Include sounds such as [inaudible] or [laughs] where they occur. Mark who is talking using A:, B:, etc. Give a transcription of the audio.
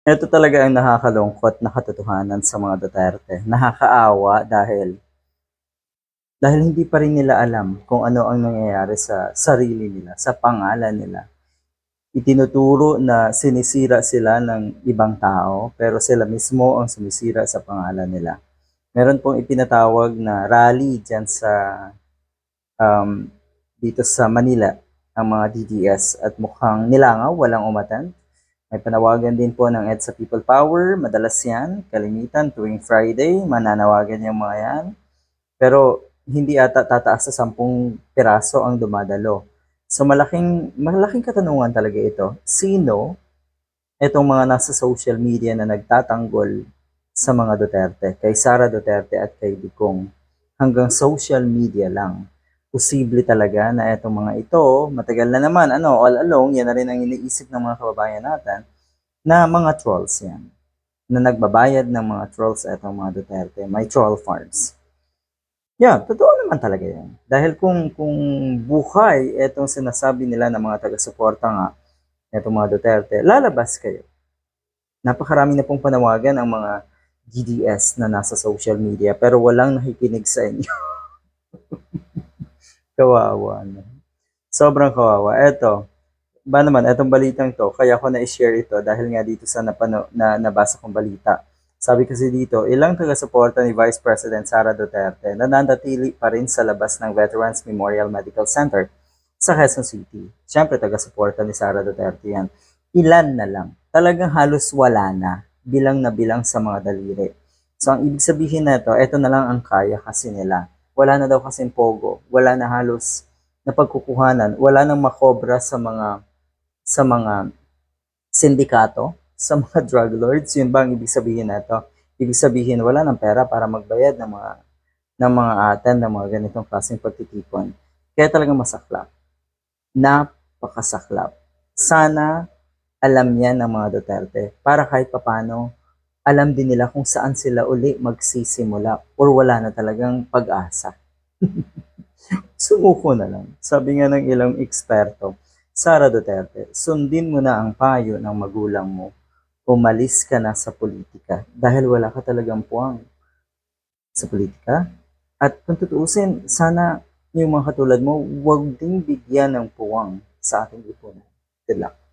A: Ito talaga ang nakakalungkot na katotohanan sa mga Duterte. Nakakaawa dahil dahil hindi pa rin nila alam kung ano ang nangyayari sa sarili nila, sa pangalan nila. Itinuturo na sinisira sila ng ibang tao, pero sila mismo ang sumisira sa pangalan nila. Meron pong ipinatawag na rally dyan sa um, dito sa Manila ang mga DDS at mukhang nilangaw, walang umatan. May panawagan din po ng EDSA People Power, madalas yan, kalimitan tuwing Friday, mananawagan yung mga yan. Pero hindi ata tataas sa sampung piraso ang dumadalo. So malaking, malaking katanungan talaga ito. Sino itong mga nasa social media na nagtatanggol sa mga Duterte, kay Sara Duterte at kay Digong, hanggang social media lang. Posible talaga na itong mga ito, matagal na naman, ano, all along, yan na rin ang iniisip ng mga kababayan natin, na mga trolls yan. Na nagbabayad ng mga trolls itong mga Duterte. May troll farms. Yeah, totoo naman talaga yan. Dahil kung kung buhay itong sinasabi nila ng mga taga-suporta nga, itong mga Duterte, lalabas kayo. Napakarami na pong panawagan ang mga GDS na nasa social media pero walang nakikinig sa inyo. [laughs] kawawa na. Sobrang kawawa. Eto, ba naman, etong balitang to, kaya ko na-share ito dahil nga dito sa napano, na, nabasa kong balita. Sabi kasi dito, ilang taga-suporta ni Vice President Sara Duterte na nandatili pa rin sa labas ng Veterans Memorial Medical Center sa Quezon City. Siyempre, taga-suporta ni Sara Duterte yan. Ilan na lang. Talagang halos wala na. Bilang na bilang sa mga daliri. So, ang ibig sabihin na ito, ito na lang ang kaya kasi nila. Wala na daw kasing pogo. Wala na halos na pagkukuhanan. Wala nang makobra sa mga sa mga sindikato sa mga [laughs] drug lords. Yun ba ibig sabihin na ito? Ibig sabihin, wala ng pera para magbayad ng mga ng mga atan ng mga ganitong klaseng pagtitipon. Kaya talaga masaklap. Napakasaklap. Sana alam yan ng mga Duterte para kahit papano alam din nila kung saan sila uli magsisimula or wala na talagang pag-asa. [laughs] Sumuko na lang. Sabi nga ng ilang eksperto, Sara Duterte, sundin mo na ang payo ng magulang mo umalis ka na sa politika dahil wala ka talagang puwang sa politika. At kung tutuusin, sana yung mga katulad mo, huwag ding bigyan ng puwang sa ating lipunan. Good luck.